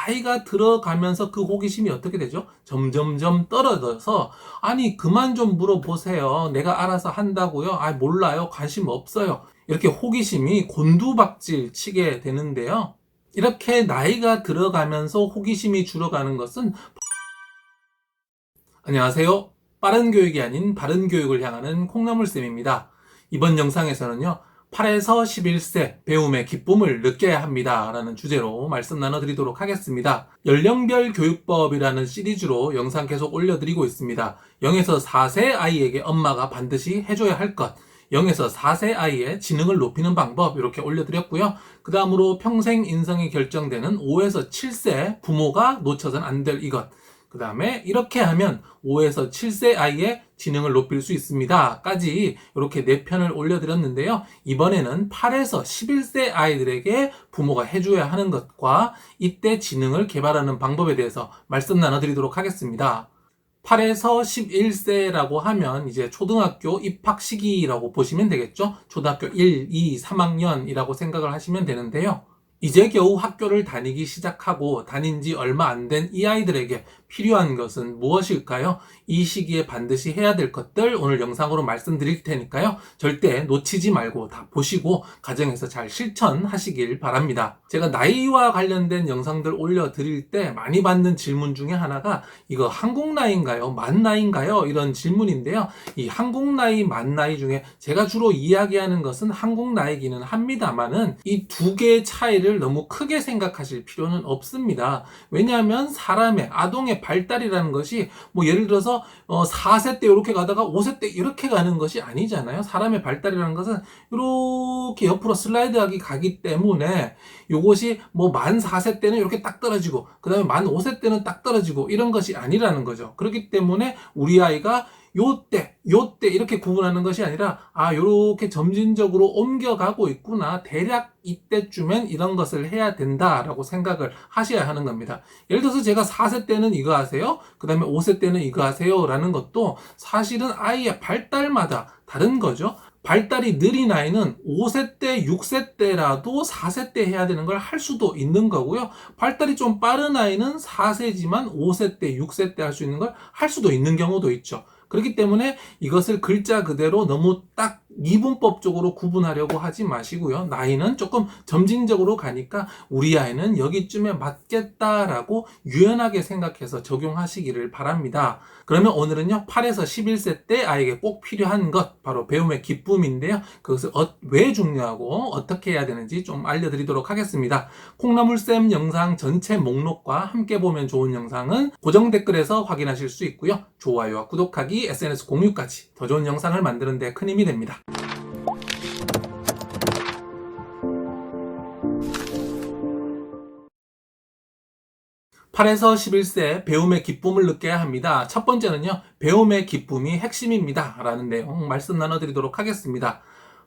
나이가 들어가면서 그 호기심이 어떻게 되죠? 점점점 떨어져서 아니 그만 좀 물어보세요. 내가 알아서 한다고요? 아 몰라요. 관심 없어요. 이렇게 호기심이 곤두박질 치게 되는데요. 이렇게 나이가 들어가면서 호기심이 줄어가는 것은 안녕하세요. 빠른 교육이 아닌 바른 교육을 향하는 콩나물쌤입니다. 이번 영상에서는요. 8에서 11세 배움의 기쁨을 느껴야 합니다. 라는 주제로 말씀 나눠드리도록 하겠습니다. 연령별 교육법이라는 시리즈로 영상 계속 올려드리고 있습니다. 0에서 4세 아이에게 엄마가 반드시 해줘야 할 것. 0에서 4세 아이의 지능을 높이는 방법 이렇게 올려드렸고요. 그 다음으로 평생 인성이 결정되는 5에서 7세 부모가 놓쳐선 안 될 이것. 그 다음에 이렇게 하면 5에서 7세 아이의 지능을 높일 수 있습니다. 까지 이렇게 4편을 올려드렸는데요. 이번에는 8에서 11세 아이들에게 부모가 해줘야 하는 것과 이때 지능을 개발하는 방법에 대해서 말씀 나눠드리도록 하겠습니다. 8에서 11세라고 하면 이제 초등학교 입학 시기라고 보시면 되겠죠. 초등학교 1, 2, 3학년이라고 생각을 하시면 되는데요. 이제 겨우 학교를 다니기 시작하고 다닌 지 얼마 안 된 이 아이들에게 필요한 것은 무엇일까요? 이 시기에 반드시 해야 될 것들 오늘 영상으로 말씀드릴 테니까요. 절대 놓치지 말고 다 보시고 가정에서 잘 실천하시길 바랍니다. 제가 나이와 관련된 영상들 올려드릴 때 많이 받는 질문 중에 하나가 이거 한국 나이인가요? 만 나이인가요? 이런 질문인데요. 이 한국 나이, 만 나이 중에 제가 주로 이야기하는 것은 한국 나이기는 합니다만은 이 두 개의 차이를 너무 크게 생각하실 필요는 없습니다. 왜냐하면 사람의 아동의 발달이라는 것이 뭐 예를 들어서 어 4세 때 이렇게 가다가 5세 때 이렇게 가는 것이 아니잖아요. 사람의 발달이라는 것은 이렇게 옆으로 슬라이드하기 가기 때문에 요것이 뭐 만 4세 때는 이렇게 딱 떨어지고 그다음에 만 5세 때는 딱 떨어지고 이런 것이 아니라는 거죠. 그렇기 때문에 우리 아이가 요때, 요때 이렇게 구분하는 것이 아니라 아 요렇게 점진적으로 옮겨가고 있구나. 대략 이때쯤엔 이런 것을 해야 된다라고 생각을 하셔야 하는 겁니다. 예를 들어서 제가 4세 때는 이거 하세요. 그 다음에 5세 때는 이거 하세요. 라는 것도 사실은 아이의 발달마다 다른 거죠. 발달이 느린 아이는 5세 때, 6세 때라도 4세 때 해야 되는 걸 할 수도 있는 거고요. 발달이 좀 빠른 아이는 4세지만 5세 때, 6세 때 할 수 있는 걸 할 수도 있는 경우도 있죠. 그렇기 때문에 이것을 글자 그대로 너무 딱 이분법적으로 구분하려고 하지 마시고요. 나이는 조금 점진적으로 가니까 우리 아이는 여기쯤에 맞겠다라고 유연하게 생각해서 적용하시기를 바랍니다. 그러면 오늘은요, 8에서 11세 때 아이에게 꼭 필요한 것, 바로 배움의 기쁨인데요. 그것을 어, 왜 중요하고 어떻게 해야 되는지 좀 알려드리도록 하겠습니다. 콩나물쌤 영상 전체 목록과 함께 보면 좋은 영상은 고정 댓글에서 확인하실 수 있고요. 좋아요와 구독하기, SNS 공유까지 더 좋은 영상을 만드는 데 큰 힘이 됩니다. 팔에서 11세 배움의 기쁨을 느껴야 합니다. 첫 번째는요, 배움의 기쁨이 핵심입니다. 라는 내용 말씀 나눠드리도록 하겠습니다.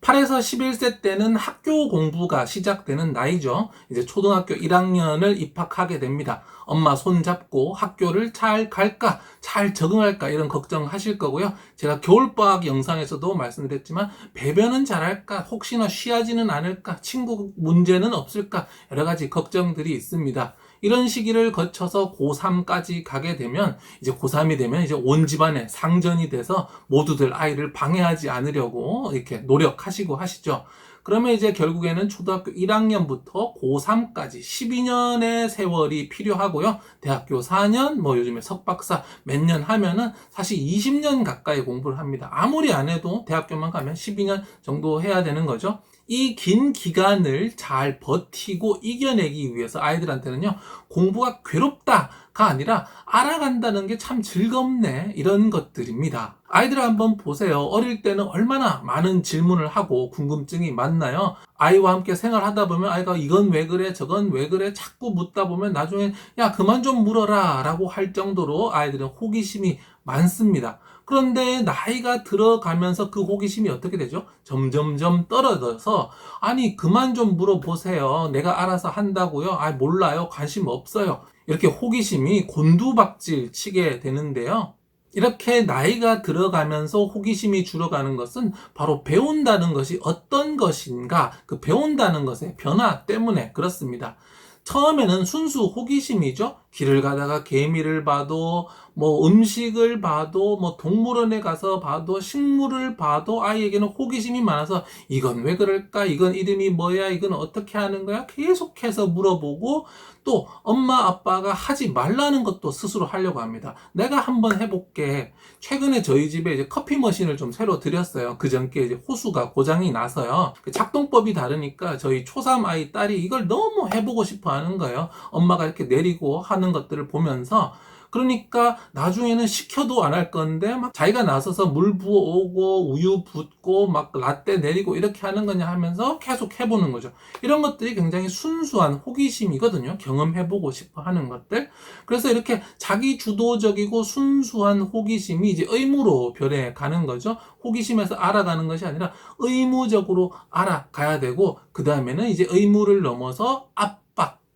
8에서 11세 때는 학교 공부가 시작되는 나이죠. 이제 초등학교 1학년을 입학하게 됩니다. 엄마 손 잡고 학교를 잘 갈까, 잘 적응할까 이런 걱정하실 거고요. 제가 겨울방학 영상에서도 말씀드렸지만 배변은 잘할까, 혹시나 쉬하지는 않을까, 친구 문제는 없을까 여러 가지 걱정들이 있습니다. 이런 시기를 거쳐서 고3까지 가게 되면 이제 고3이 되면 이제 온 집안에 상전이 돼서 모두들 아이를 방해하지 않으려고 이렇게 노력하시고 하시죠. 그러면 이제 결국에는 초등학교 1학년부터 고3까지 12년의 세월이 필요하고요. 대학교 4년, 뭐 요즘에 석박사 몇 년 하면은 사실 20년 가까이 공부를 합니다. 아무리 안 해도 대학교만 가면 12년 정도 해야 되는 거죠. 이 긴 기간을 잘 버티고 이겨내기 위해서 아이들한테는요, 공부가 괴롭다가 아니라 알아간다는 게 참 즐겁네. 이런 것들입니다. 아이들 한번 보세요. 어릴 때는 얼마나 많은 질문을 하고 궁금증이 많나요? 아이와 함께 생활하다 보면 아이가 이건 왜 그래, 저건 왜 그래, 자꾸 묻다 보면 나중에 야, 그만 좀 물어라 라고 할 정도로 아이들은 호기심이 많습니다. 그런데 나이가 들어가면서 그 호기심이 어떻게 되죠? 점점점 떨어져서 아니 그만 좀 물어보세요. 내가 알아서 한다고요? 아 몰라요. 관심 없어요. 이렇게 호기심이 곤두박질 치게 되는데요. 이렇게 나이가 들어가면서 호기심이 줄어가는 것은 바로 배운다는 것이 어떤 것인가, 그 배운다는 것의 변화 때문에 그렇습니다. 처음에는 순수 호기심이죠. 길을 가다가 개미를 봐도 뭐 음식을 봐도 뭐 동물원에 가서 봐도 식물을 봐도 아이에게는 호기심이 많아서 이건 왜 그럴까? 이건 이름이 뭐야? 이건 어떻게 하는 거야? 계속해서 물어보고 또 엄마 아빠가 하지 말라는 것도 스스로 하려고 합니다. 내가 한번 해볼게. 최근에 저희 집에 이제 커피 머신을 좀 새로 들였어요. 그 전께 이제 호수가 고장이 나서요. 그 작동법이 다르니까 저희 초3 아이 딸이 이걸 너무 해보고 싶어 하는 거예요. 엄마가 이렇게 내리고 하는 것들을 보면서 그러니까 나중에는 시켜도 안 할 건데 막 자기가 나서서 물 부어오고 우유 붓고 막 라떼 내리고 이렇게 하는 거냐 하면서 계속 해보는 거죠. 이런 것들이 굉장히 순수한 호기심이거든요. 경험해보고 싶어 하는 것들. 그래서 이렇게 자기 주도적이고 순수한 호기심이 이제 의무로 변해 가는 거죠. 호기심에서 알아가는 것이 아니라 의무적으로 알아가야 되고 그 다음에는 이제 의무를 넘어서 압박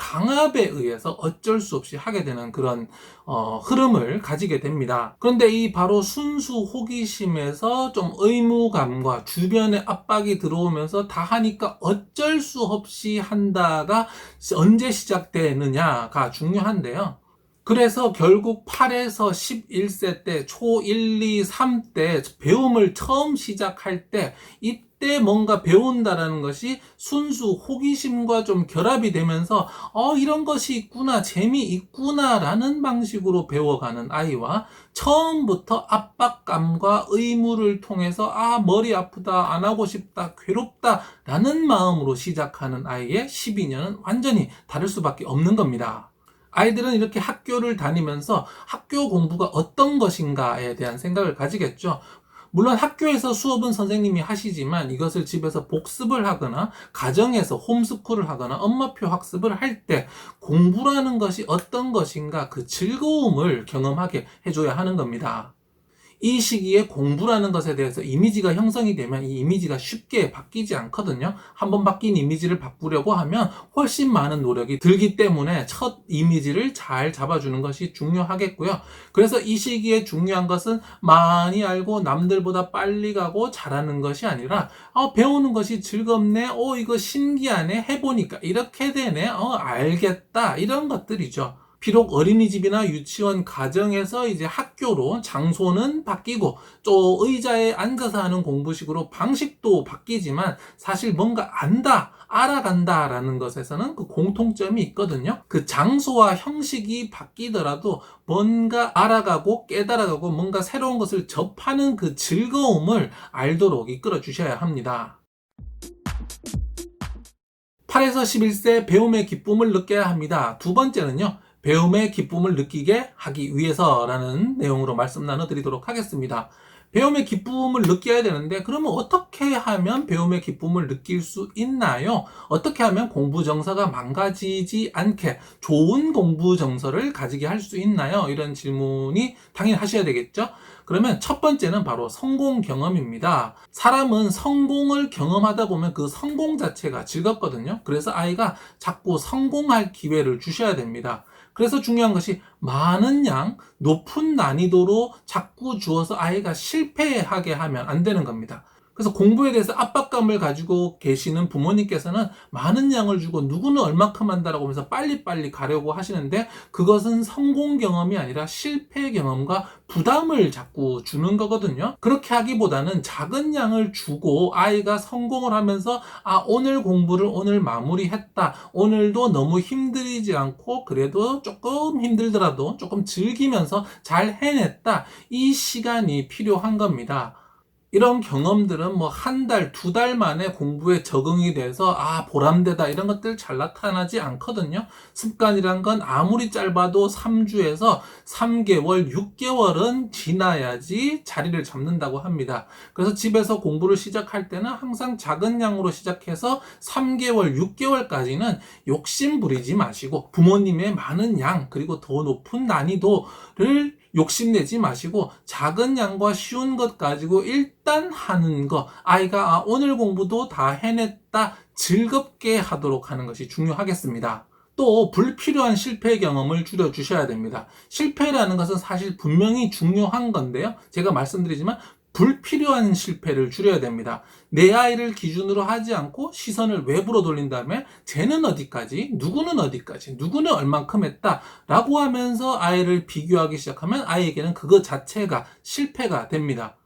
강압에 의해서 어쩔 수 없이 하게 되는 그런 어, 흐름을 가지게 됩니다. 그런데 이 바로 순수 호기심에서 좀 의무감과 주변의 압박이 들어오면서 다 하니까 어쩔 수 없이 한다가 언제 시작되느냐가 중요한데요. 그래서 결국 8에서 11세 때, 초 1, 2, 3 때 배움을 처음 시작할 때, 이 때 뭔가 배운다라는 것이 순수 호기심과 좀 결합이 되면서, 어, 이런 것이 있구나, 재미 있구나, 라는 방식으로 배워가는 아이와 처음부터 압박감과 의무를 통해서, 아, 머리 아프다, 안 하고 싶다, 괴롭다, 라는 마음으로 시작하는 아이의 12년은 완전히 다를 수밖에 없는 겁니다. 아이들은 이렇게 학교를 다니면서 학교 공부가 어떤 것인가에 대한 생각을 가지겠죠. 물론 학교에서 수업은 선생님이 하시지만 이것을 집에서 복습을 하거나 가정에서 홈스쿨을 하거나 엄마표 학습을 할 때 공부라는 것이 어떤 것인가 그 즐거움을 경험하게 해줘야 하는 겁니다. 이 시기에 공부라는 것에 대해서 이미지가 형성이 되면 이 이미지가 쉽게 바뀌지 않거든요. 한번 바뀐 이미지를 바꾸려고 하면 훨씬 많은 노력이 들기 때문에 첫 이미지를 잘 잡아주는 것이 중요하겠고요. 그래서 이 시기에 중요한 것은 많이 알고 남들보다 빨리 가고 잘하는 것이 아니라 어, 배우는 것이 즐겁네. 어, 이거 신기하네. 해보니까 이렇게 되네. 어, 알겠다. 이런 것들이죠. 비록 어린이집이나 유치원 가정에서 이제 학교로 장소는 바뀌고 또 의자에 앉아서 하는 공부식으로 방식도 바뀌지만 사실 뭔가 안다, 알아간다라는 것에서는 그 공통점이 있거든요. 그 장소와 형식이 바뀌더라도 뭔가 알아가고 깨달아가고 뭔가 새로운 것을 접하는 그 즐거움을 알도록 이끌어 주셔야 합니다. 8에서 11세 배움의 기쁨을 느껴야 합니다. 두 번째는요. 배움의 기쁨을 느끼게 하기 위해서라는 내용으로 말씀 나눠드리도록 하겠습니다. 배움의 기쁨을 느껴야 되는데 그러면 어떻게 하면 배움의 기쁨을 느낄 수 있나요? 어떻게 하면 공부 정서가 망가지지 않게 좋은 공부 정서를 가지게 할 수 있나요? 이런 질문이 당연히 하셔야 되겠죠? 그러면 첫 번째는 바로 성공 경험입니다. 사람은 성공을 경험하다 보면 그 성공 자체가 즐겁거든요. 그래서 아이가 자꾸 성공할 기회를 주셔야 됩니다. 그래서 중요한 것이 많은 양, 높은 난이도로 자꾸 주어서 아이가 실패하게 하면 안 되는 겁니다. 그래서 공부에 대해서 압박감을 가지고 계시는 부모님께서는 많은 양을 주고 누구는 얼마큼 한다라고 하면서 빨리빨리 가려고 하시는데 그것은 성공 경험이 아니라 실패 경험과 부담을 자꾸 주는 거거든요. 그렇게 하기보다는 작은 양을 주고 아이가 성공을 하면서 아, 오늘 공부를 오늘 마무리했다. 오늘도 너무 힘들이지 않고 그래도 조금 힘들더라도 조금 즐기면서 잘 해냈다. 이 시간이 필요한 겁니다. 이런 경험들은 뭐 한 달, 두 달 만에 공부에 적응이 돼서 아, 보람되다 이런 것들 잘 나타나지 않거든요. 습관이란 건 아무리 짧아도 3주에서 3개월, 6개월은 지나야지 자리를 잡는다고 합니다. 그래서 집에서 공부를 시작할 때는 항상 작은 양으로 시작해서 3개월, 6개월까지는 욕심 부리지 마시고 부모님의 많은 양, 그리고 더 높은 난이도를 욕심내지 마시고 작은 양과 쉬운 것 가지고 일단 하는 거 아이가 아, 오늘 공부도 다 해냈다 즐겁게 하도록 하는 것이 중요하겠습니다. 또 불필요한 실패 경험을 줄여 주셔야 됩니다. 실패라는 것은 사실 분명히 중요한 건데요. 제가 말씀드리지만 불필요한 실패를 줄여야 됩니다. 내 아이를 기준으로 하지 않고 시선을 외부로 돌린 다음에 쟤는 어디까지, 누구는 어디까지, 누구는 얼만큼 했다 라고 하면서 아이를 비교하기 시작하면 아이에게는 그것 자체가 실패가 됩니다.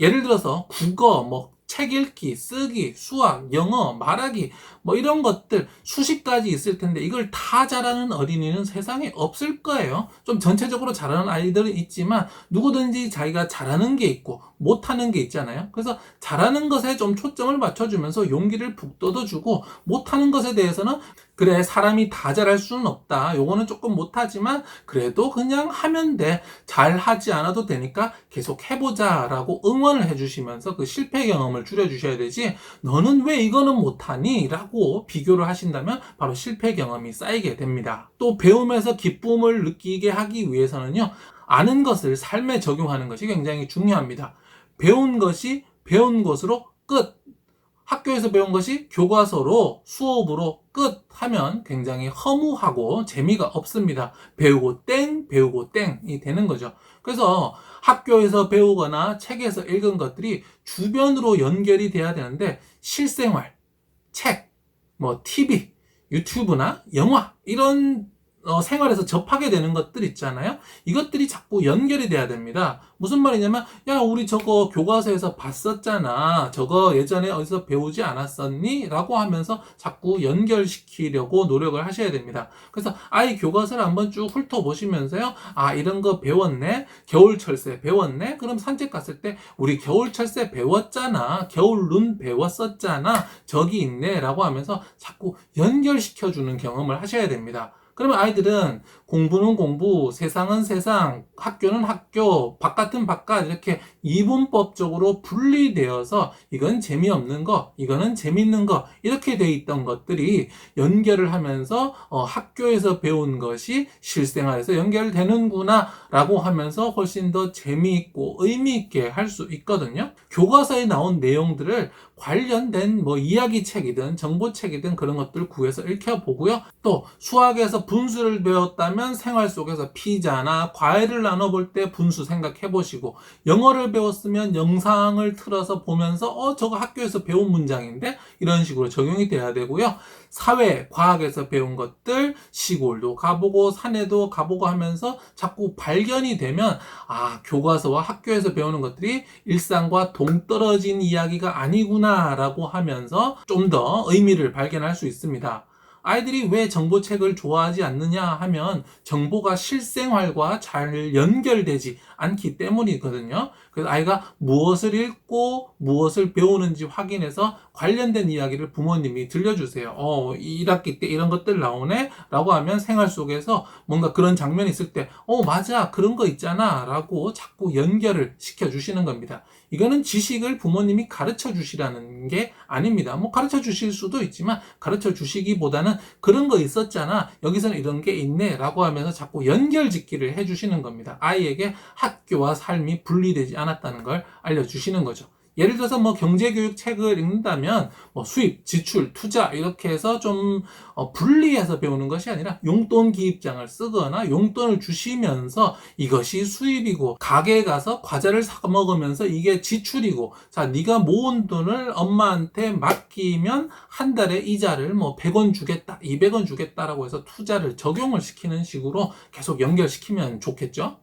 예를 들어서 국어, 뭐, 책 읽기, 쓰기, 수학, 영어, 말하기, 뭐 이런 것들 수십 가지 있을 텐데 이걸 다 잘하는 어린이는 세상에 없을 거예요. 좀 전체적으로 잘하는 아이들은 있지만 누구든지 자기가 잘하는 게 있고 못하는 게 있잖아요. 그래서 잘하는 것에 좀 초점을 맞춰주면서 용기를 북돋워주고 못하는 것에 대해서는 그래 사람이 다 잘할 수는 없다. 요거는 조금 못하지만 그래도 그냥 하면 돼. 잘 하지 않아도 되니까 계속 해보자 라고 응원을 해주시면서 그 실패 경험을 줄여주셔야 되지. 너는 왜 이거는 못하니? 라고 비교를 하신다면 바로 실패 경험이 쌓이게 됩니다. 또 배움에서 기쁨을 느끼게 하기 위해서는요. 아는 것을 삶에 적용하는 것이 굉장히 중요합니다. 배운 것이 배운 것으로 끝. 학교에서 배운 것이 교과서로 수업으로 끝 하면 굉장히 허무하고 재미가 없습니다. 배우고 땡, 배우고 땡이 되는 거죠. 그래서 학교에서 배우거나 책에서 읽은 것들이 주변으로 연결이 돼야 되는데 실생활, 책, 뭐 TV, 유튜브나 영화 이런 어, 생활에서 접하게 되는 것들 있잖아요. 이것들이 자꾸 연결이 돼야 됩니다. 무슨 말이냐면, 야, 우리 저거 교과서에서 봤었잖아. 저거 예전에 어디서 배우지 않았었니? 라고 하면서 자꾸 연결시키려고 노력을 하셔야 됩니다. 그래서 아이 교과서를 한번 쭉 훑어보시면서요. 아, 이런 거 배웠네? 겨울철새 배웠네? 그럼 산책 갔을 때, 우리 겨울철새 배웠잖아. 겨울눈 배웠었잖아. 저기 있네. 라고 하면서 자꾸 연결시켜주는 경험을 하셔야 됩니다. 그러면 아이들은 공부는 공부, 세상은 세상, 학교는 학교, 바깥은 바깥 이렇게 이분법적으로 분리되어서 이건 재미없는 거, 이거는 재밌는 거 이렇게 돼 있던 것들이 연결을 하면서 어, 학교에서 배운 것이 실생활에서 연결되는구나라고 하면서 훨씬 더 재미있고 의미 있게 할 수 있거든요. 교과서에 나온 내용들을 관련된 뭐 이야기 책이든 정보책이든 그런 것들 구해서 읽혀보고요. 또 수학에서 분수를 배웠다면 생활 속에서 피자나 과일을 나눠볼 때 분수 생각해 보시고 영어를 배웠으면 영상을 틀어서 보면서 어 저거 학교에서 배운 문장인데 이런 식으로 적용이 돼야 되고요. 사회 과학에서 배운 것들 시골도 가보고 산에도 가보고 하면서 자꾸 발견이 되면 아 교과서와 학교에서 배우는 것들이 일상과 동떨어진 이야기가 아니구나라고 하면서 좀 더 의미를 발견할 수 있습니다. 아이들이 왜 정보책을 좋아하지 않느냐 하면 정보가 실생활과 잘 연결되지 않기 때문이거든요. 그래서 아이가 무엇을 읽고 무엇을 배우는지 확인해서 관련된 이야기를 부모님이 들려주세요. 어, 1학기 때 이런 것들 나오네? 라고 하면 생활 속에서 뭔가 그런 장면이 있을 때, 어, 맞아. 그런 거 있잖아. 라고 자꾸 연결을 시켜주시는 겁니다. 이거는 지식을 부모님이 가르쳐 주시라는 게 아닙니다. 뭐 가르쳐 주실 수도 있지만 가르쳐 주시기보다는 그런 거 있었잖아. 여기서는 이런 게 있네. 라고 하면서 자꾸 연결 짓기를 해 주시는 겁니다. 아이에게 학교와 삶이 분리되지 않았다는 걸 알려주시는 거죠. 예를 들어서 뭐 경제교육 책을 읽는다면 뭐 수입, 지출, 투자 이렇게 해서 좀 어, 분리해서 배우는 것이 아니라 용돈 기입장을 쓰거나 용돈을 주시면서 이것이 수입이고 가게에 가서 과자를 사 먹으면서 이게 지출이고 자 네가 모은 돈을 엄마한테 맡기면 한 달에 이자를 뭐 100원 주겠다, 200원 주겠다라고 해서 투자를 적용을 시키는 식으로 계속 연결시키면 좋겠죠.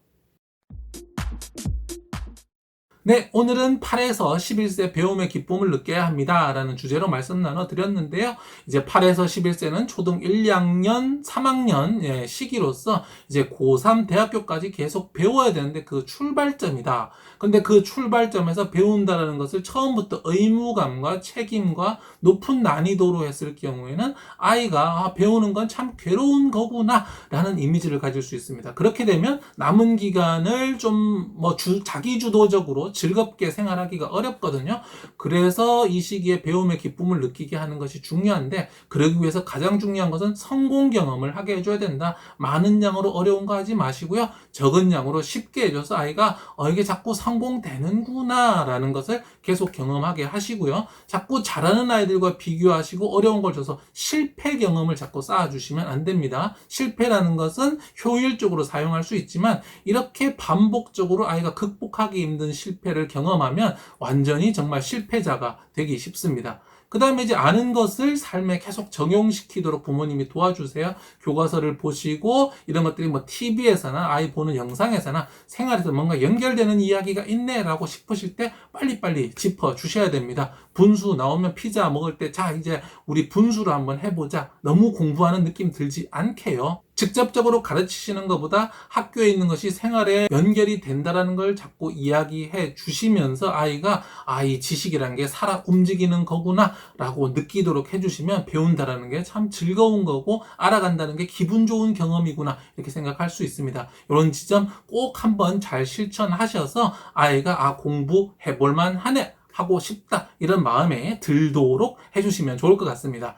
네, 오늘은 8에서 11세 배움의 기쁨을 느껴야 합니다. 라는 주제로 말씀 나눠 드렸는데요. 이제 8에서 11세는 초등 1, 2학년, 3학년 예, 시기로서 이제 고3 대학교까지 계속 배워야 되는데 그 출발점이다. 근데 그 출발점에서 배운다라는 것을 처음부터 의무감과 책임과 높은 난이도로 했을 경우에는 아이가 아, 배우는 건 참 괴로운 거구나 라는 이미지를 가질 수 있습니다. 그렇게 되면 남은 기간을 좀 뭐 자기 주도적으로 즐겁게 생활하기가 어렵거든요. 그래서 이 시기에 배움의 기쁨을 느끼게 하는 것이 중요한데 그러기 위해서 가장 중요한 것은 성공 경험을 하게 해줘야 된다. 많은 양으로 어려운 거 하지 마시고요. 적은 양으로 쉽게 해줘서 아이가 어 이게 자꾸 성공되는구나 라는 것을 계속 경험하게 하시고요. 자꾸 잘하는 아이들과 비교하시고 어려운 걸 줘서 실패 경험을 자꾸 쌓아주시면 안 됩니다. 실패라는 것은 효율적으로 사용할 수 있지만 이렇게 반복적으로 아이가 극복하기 힘든 실패 실패를 경험하면 완전히 정말 실패자가 되기 쉽습니다. 그 다음에 이제 아는 것을 삶에 계속 적용시키도록 부모님이 도와주세요. 교과서를 보시고 이런 것들이 뭐 TV에서나 아이 보는 영상에서나 생활에서 뭔가 연결되는 이야기가 있네라고 싶으실 때 빨리빨리 짚어 주셔야 됩니다. 분수 나오면 피자 먹을 때 자 이제 우리 분수로 한번 해보자. 너무 공부하는 느낌 들지 않게요. 직접적으로 가르치시는 것보다 학교에 있는 것이 생활에 연결이 된다라는 걸 자꾸 이야기해 주시면서 아이가 아, 이 지식이라는 게 살아 움직이는 거구나 라고 느끼도록 해주시면 배운다라는 게 참 즐거운 거고 알아간다는 게 기분 좋은 경험이구나 이렇게 생각할 수 있습니다. 이런 지점 꼭 한번 잘 실천하셔서 아이가 아, 공부해 볼만 하네 하고 싶다 이런 마음에 들도록 해주시면 좋을 것 같습니다.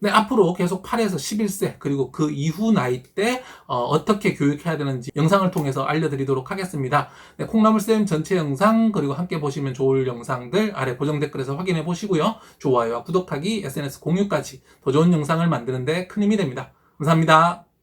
네, 앞으로 계속 8에서 11세, 그리고 그 이후 나이 때, 어, 떻게 교육해야 되는지 영상을 통해서 알려드리도록 하겠습니다. 네, 콩나물쌤 전체 영상, 그리고 함께 보시면 좋을 영상들 아래 고정 댓글에서 확인해 보시고요. 좋아요와 구독하기, SNS 공유까지 더 좋은 영상을 만드는데 큰 힘이 됩니다. 감사합니다.